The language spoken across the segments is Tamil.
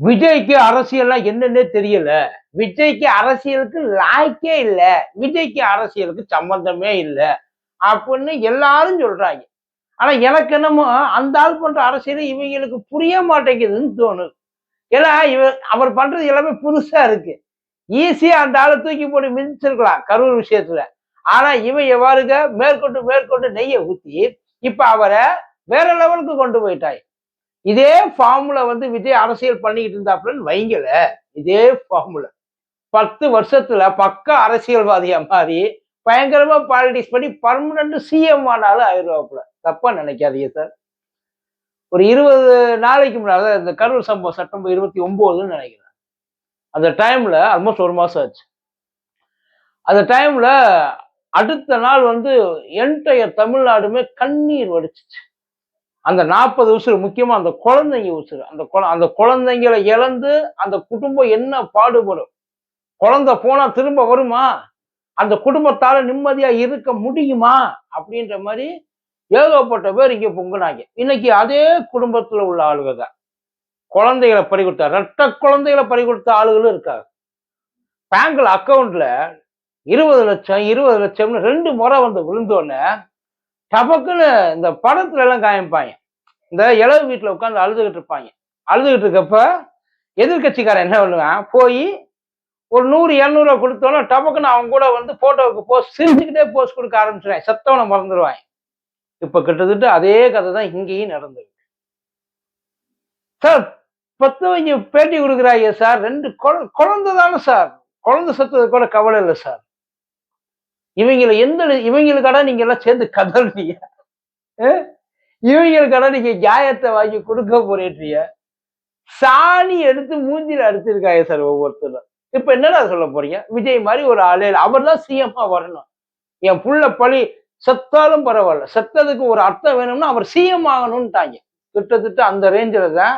விஜய்க்கு அரசியல்லாம் என்னன்னே தெரியல. விஜய்க்கு அரசியலுக்கு லாய்க்கே இல்ல. விஜய்க்கு அரசியலுக்கு சம்பந்தமே இல்ல. அப்படின்னு எல்லாரும் சொல்றாங்க. ஆனா எனக்கு என்னமோ அந்த ஆள் பண்ற அரசியல் இவங்களுக்கு புரிய மாட்டேங்குதுன்னு தோணுது. ஏன்னா இவ அவர் பண்றது எல்லாமே புதுசா இருக்கு. ஈஸியா அந்த ஆளை தூக்கி போட்டு மிதிச்சிருக்கலாம் கரூர் விஷயத்துல. ஆனா இவன் எவ்வாறுக மேற்கொண்டு மேற்கொண்டு நெய்யை ஊத்தி இப்ப அவரை வேற லெவலுக்கு கொண்டு போயிட்டாய். இதே ஃபார்முலா வந்து விஜய் அரசியல் பண்ணிக்கிட்டு இருந்தாப்புலன்னு வைங்கல இதே ஃபார்முலா பத்து வருஷத்துல பக்க அரசியல்வாதியா மாறி பயங்கரமா பாலிடிக்ஸ் பண்ணி பர்மனன்ட் சிஎம் ஆனாலும் ஆயிடுவாப்புல. தப்பா நினைக்காதீங்க சார் ஒரு இருபது நாளைக்கு முன்னால இந்த கரூர் சம்பவம் செப்டம்பர் இருபத்தி ஒன்பதுன்னு நினைக்கிறேன். அந்த டைம்ல ஆல்மோஸ்ட் ஒரு மாசம் ஆச்சு. அந்த டைம்ல அடுத்த நாள் வந்து என்டையர் தமிழ்நாடுமே கண்ணீர் வடிச்சிச்சு. அந்த நாற்பது உசுறு முக்கியமா அந்த குழந்தைங்க உசுறு அந்த குழ அந்த குழந்தைங்களை இழந்து அந்த குடும்பம் என்ன பாடுபடும்? குழந்தை போனா திரும்ப வருமா? அந்த குடும்பத்தால நிம்மதியா இருக்க முடியுமா? அப்படின்ற மாதிரி ஏகப்பட்ட பேர் இங்கே பொங்குனாங்க. இன்னைக்கு அதே குடும்பத்துல உள்ள ஆளுக தான். குழந்தைகளை பறி கொடுத்தா ரெட்ட குழந்தைகளை பறி கொடுத்த ஆளுகளும் இருக்காங்க. பேங்க்ல அக்கவுண்ட்ல இருபது லட்சம் இருபது லட்சம்னு ரெண்டு முறை வந்து விழுந்தோடனே டபக்குன்னு இந்த படத்துல எல்லாம் காமிப்பாங்க இந்த இளவு வீட்டில் உட்காந்து அழுதுகிட்டு இருப்பாங்க. அழுதுகிட்டு இருக்கப்ப எதிர்கட்சிக்காரன் என்ன பண்ணுவான் போய் ஒரு நூறு இரநூறுவா கொடுத்தோன்னா டபக்குன்னு அவங்க கூட வந்து போட்டோவுக்கு போஸ்ட் சிரிச்சுக்கிட்டே போஸ்ட் கொடுக்க ஆரம்பிச்சிருவாங்க. செத்தவனை மறந்துடுவாங்க இப்ப கிட்டத்தட்ட அதே கதை தான் இங்கேயும் நடந்திருக்கு. சார் பத்தவங்க பேட்டி கொடுக்குறாங்க சார். ரெண்டு குழந்தை தானே சார். குழந்தை செத்தது கூட கவலை இல்லை சார். இவங்களை எந்த இவங்களுக்காட நீங்க எல்லாம் சேர்ந்து கதறிய இவங்களுக்காட நீங்க நியாயத்தை வாங்கி கொடுக்க போறீங்க? சாணி எடுத்து மூஞ்சில அடிச்சிருக்காங்க சார் ஒவ்வொருத்தரும். இப்ப என்னடா சொல்ல போறீங்க? விஜய் மாதிரி ஒரு ஆளு அவர் தான் சிஎம்மா வரணும். என் புள்ள பழி செத்தாலும் பரவாயில்ல. செத்ததுக்கு ஒரு அர்த்தம் வேணும்னா அவர் சிஎம் ஆகணும்ட்டாங்க. கிட்டத்தட்ட அந்த ரேஞ்சில தான்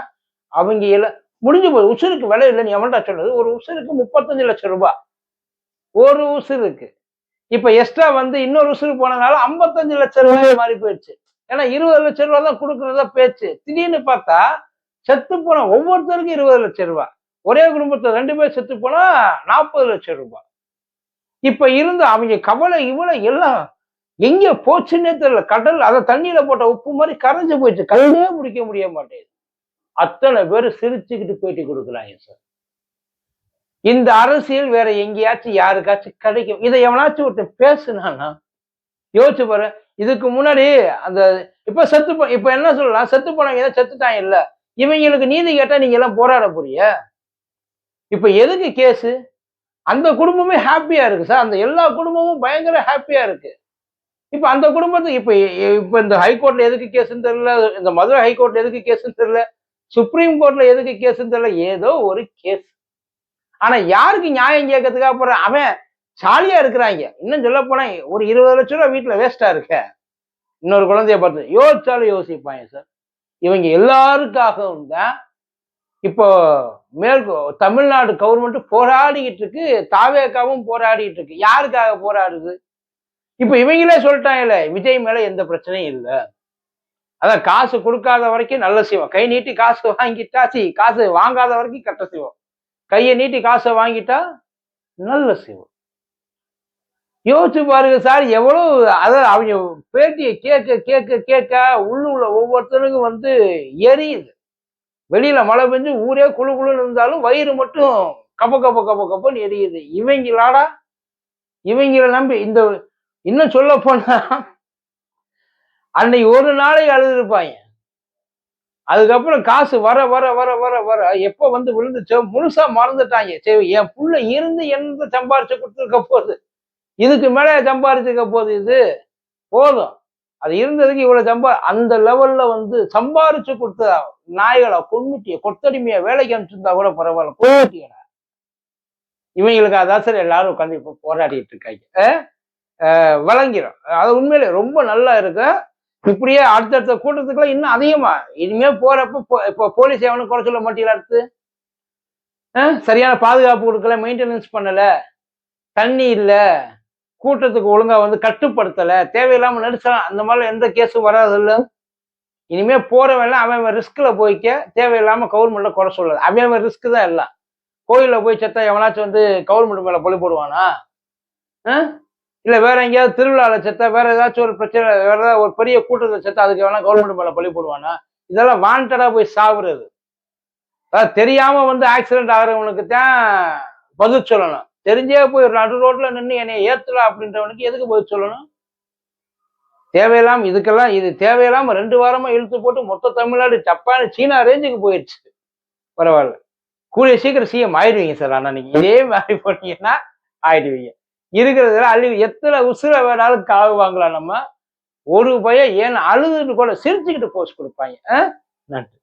அவங்க எல்லாம் முடிஞ்சு போகுது உசுருக்கு விலை இல்லைன்னு எவன்டா சொன்னது? ஒரு உசுருக்கு முப்பத்தஞ்சு லட்சம் ரூபாய். ஒரு உசுருக்கு. இப்ப எக்ஸ்ட்ரா வந்து இன்னொரு உசுறு போனதுனால ஐம்பத்தஞ்சு லட்சம் ரூபாய் மாறி போயிடுச்சு. ஏன்னா இருபது லட்சம் ரூபாய் தான் கொடுக்கறதா பேச்சு. திடீர்னு பார்த்தா செத்து போன ஒவ்வொருத்தருக்கும் இருபது லட்சம் ரூபாய் ஒரே குடும்பத்துல ரெண்டு பேர் செத்து போனா நாற்பது லட்சம் ரூபாய் இப்ப இருந்து அவங்க கவலை இவளை எல்லாம் எங்க போச்சுன்னே தெரியல. கடல் அதை தண்ணியில போட்ட உப்பு மாதிரி கரைஞ்சு போயிடுச்சு. கல்லே முடிக்க முடிய மாட்டேங்குது. அத்தனை பேர் சிரிச்சுக்கிட்டு பேட்டி கொடுக்குறாங்க சார். இந்த அரசியல் வேற எங்கேயாச்சும் யாருக்காச்சும் கிடைக்கும். இதை எவனாச்சும் ஒருத்தன் பேசுனானா யோசிச்சு பாரு இதுக்கு முன்னாடி அந்த இப்ப செத்து போ இப்ப என்ன சொல்லலாம் செத்து போனவங்க ஏதோ செத்துட்டாங்க இல்ல. இவங்களுக்கு நீதி கேட்டா நீங்க எல்லாம் போராட போறிய இப்ப எதுக்கு கேஸு? அந்த குடும்பமே ஹாப்பியா இருக்கு சார். அந்த எல்லா குடும்பமும் பயங்கர ஹாப்பியா இருக்கு. இப்ப அந்த குடும்பத்துக்கு இப்ப இப்ப இந்த ஹைகோர்ட்ல எதுக்கு கேஸ்ன்னு தெரியல இந்த மதுரை ஹைகோர்ட்ல எதுக்கு கேஸ்ன்னு தெரியல சுப்ரீம் கோர்ட்ல எதுக்கு கேஸ்ன்னு தெரியல ஏதோ ஒரு கேஸ். ஆனா யாருக்கு நியாயம் கேட்கறதுக்காக போற? அவன் ஜாலியா இருக்கிறாங்க. இன்னும் சொல்ல போனா ஒரு இருபது லட்சம் ரூபா வீட்டுல வேஸ்டா இருக்க. இன்னொரு குழந்தைய பார்த்து யோசிச்சாலும் யோசிப்பாங்க சார் இவங்க எல்லாருக்காகவும் தான் இப்போ மேற்கு தமிழ்நாடு கவர்மெண்ட் போராடிக்கிட்டு இருக்கு. தாவேக்காவும் போராடிட்டு இருக்கு. யாருக்காக போராடுது? இப்ப இவங்களே சொல்லிட்டாங்கல்ல விஜய் மேல எந்த பிரச்சனையும் இல்லை. அதான் காசு கொடுக்காத வரைக்கும் நல்ல செய்வோம் கை நீட்டி காசு வாங்கிட்டாச்சு. காசு வாங்காத வரைக்கும் கட்ட செய்வோம் கையை நீட்டி காசை வாங்கிட்டா நல்ல செய்வோம். யோசிச்சு பாருங்க சார் எவ்வளோ அதாவது அவங்க பேட்டியை கேட்க கேட்க கேட்க உள்ளுள்ள ஒவ்வொருத்தனுக்கும் வந்து எரியுது. வெளியில மழை பெஞ்சு ஊரே குழு குழுன்னு இருந்தாலும் வயிறு மட்டும் கப்ப கப்ப கப்ப கப்பன்னு எரியுது. இவங்களாடா? இவங்களை நம்பி இந்த இன்னும் சொல்ல போனா அன்னைக்கு ஒரு நாளைக்கு அழுதுருப்பாங்க. அதுக்கப்புறம் காசு வர வர வர வர வர எப்போ வந்து விழுந்துச்சோ முழுசா மறந்துட்டாங்க. சரி என் புள்ள இருந்து எந்த சம்பாரிச்சு கொடுத்துருக்க போகுது? இதுக்கு மேல சம்பாரிச்சுக்க போகுது இது? போதும். அது இருந்ததுக்கு இவ்வளவு சம்பா அந்த லெவல்ல வந்து சம்பாரிச்சு கொடுத்த நாய்களை கொன்னுட்டிய கொத்தடிமையா வேலைக்கு அனுப்பிச்சிருந்தா கூட பரவாயில்ல. கொன்னுட்டியடா. இவங்களுக்கு அதான் சார் எல்லாரும் உட்காந்து இப்போ போராடிட்டு இருக்காங்க. அஹ் அது உண்மையிலே ரொம்ப நல்லா இருக்கு இப்படியே அடுத்தடுத்த கூட்டத்துக்குலாம் இன்னும் அதிகமா. இனிமே போறப்ப போ- இப்போ போலீஸ் எவனும் குறை சொல்ல மாட்டீங்களா அடுத்து? சரியான பாதுகாப்பு கொடுக்கல மெயின்டெனன்ஸ் பண்ணல தண்ணி இல்லை கூட்டத்துக்கு ஒழுங்கா வந்து கட்டுப்படுத்தல தேவையில்லாம நடிச்சலாம் அந்த மாதிரி எந்த கேஸும் வராது இல்லை இனிமே போறவெல்லாம் அவன் ரிஸ்க்ல போய்க்க தேவையில்லாம கவர்மெண்ட்ல குறை சொல்லாது அவன் ரிஸ்க் தான் எல்லாம். கோயிலில் போய் செத்தா எவனாச்சும் வந்து கவர்மெண்ட் மேல பழி போடுவானா? ஆ? இல்லை வேற எங்கேயாவது திருவிழால செத்தா வேற ஏதாச்சும் ஒரு பிரச்சனை வேற ஏதாவது ஒரு பெரிய கூட்டத்தில் செத்தா அதுக்கு வேணா கவர்மெண்ட் மேலே பழி போடுவானா? இதெல்லாம் வாண்டடாக போய் சாவுறது. அதாவது தெரியாம வந்து ஆக்சிடென்ட் ஆகிறவனுக்கு தான் பதில் சொல்லணும். தெரிஞ்சே போய் நடு ரோட்ல நின்று என்னை ஏத்துலாம் அப்படின்றவனுக்கு எதுக்கு பதில் சொல்லணும்? தேவையில்லாம இதுக்கெல்லாம் இது தேவையில்லாம ரெண்டு வாரமா இழுத்து போட்டு மொத்த தமிழ்நாடு ஜப்பான் சீனா ரேஞ்சுக்கு போயிடுச்சு பரவாயில்ல. கூடிய சீக்கிரம் சிஎம் ஆயிடுவீங்க சார். ஆனா நீங்க இதே மாதிரி போனீங்கன்னா ஆயிடுவீங்க. இருக்கிறதுல அழிவு. எத்தனை உசுர வேணாலும் காவு வாங்கலாம் நம்ம? ஒரு பையன் ஏன் அழுதுன்னு கூட சிரிச்சுக்கிட்டு போஸ்ட் கொடுப்பாங்க. ஆ? நன்றி.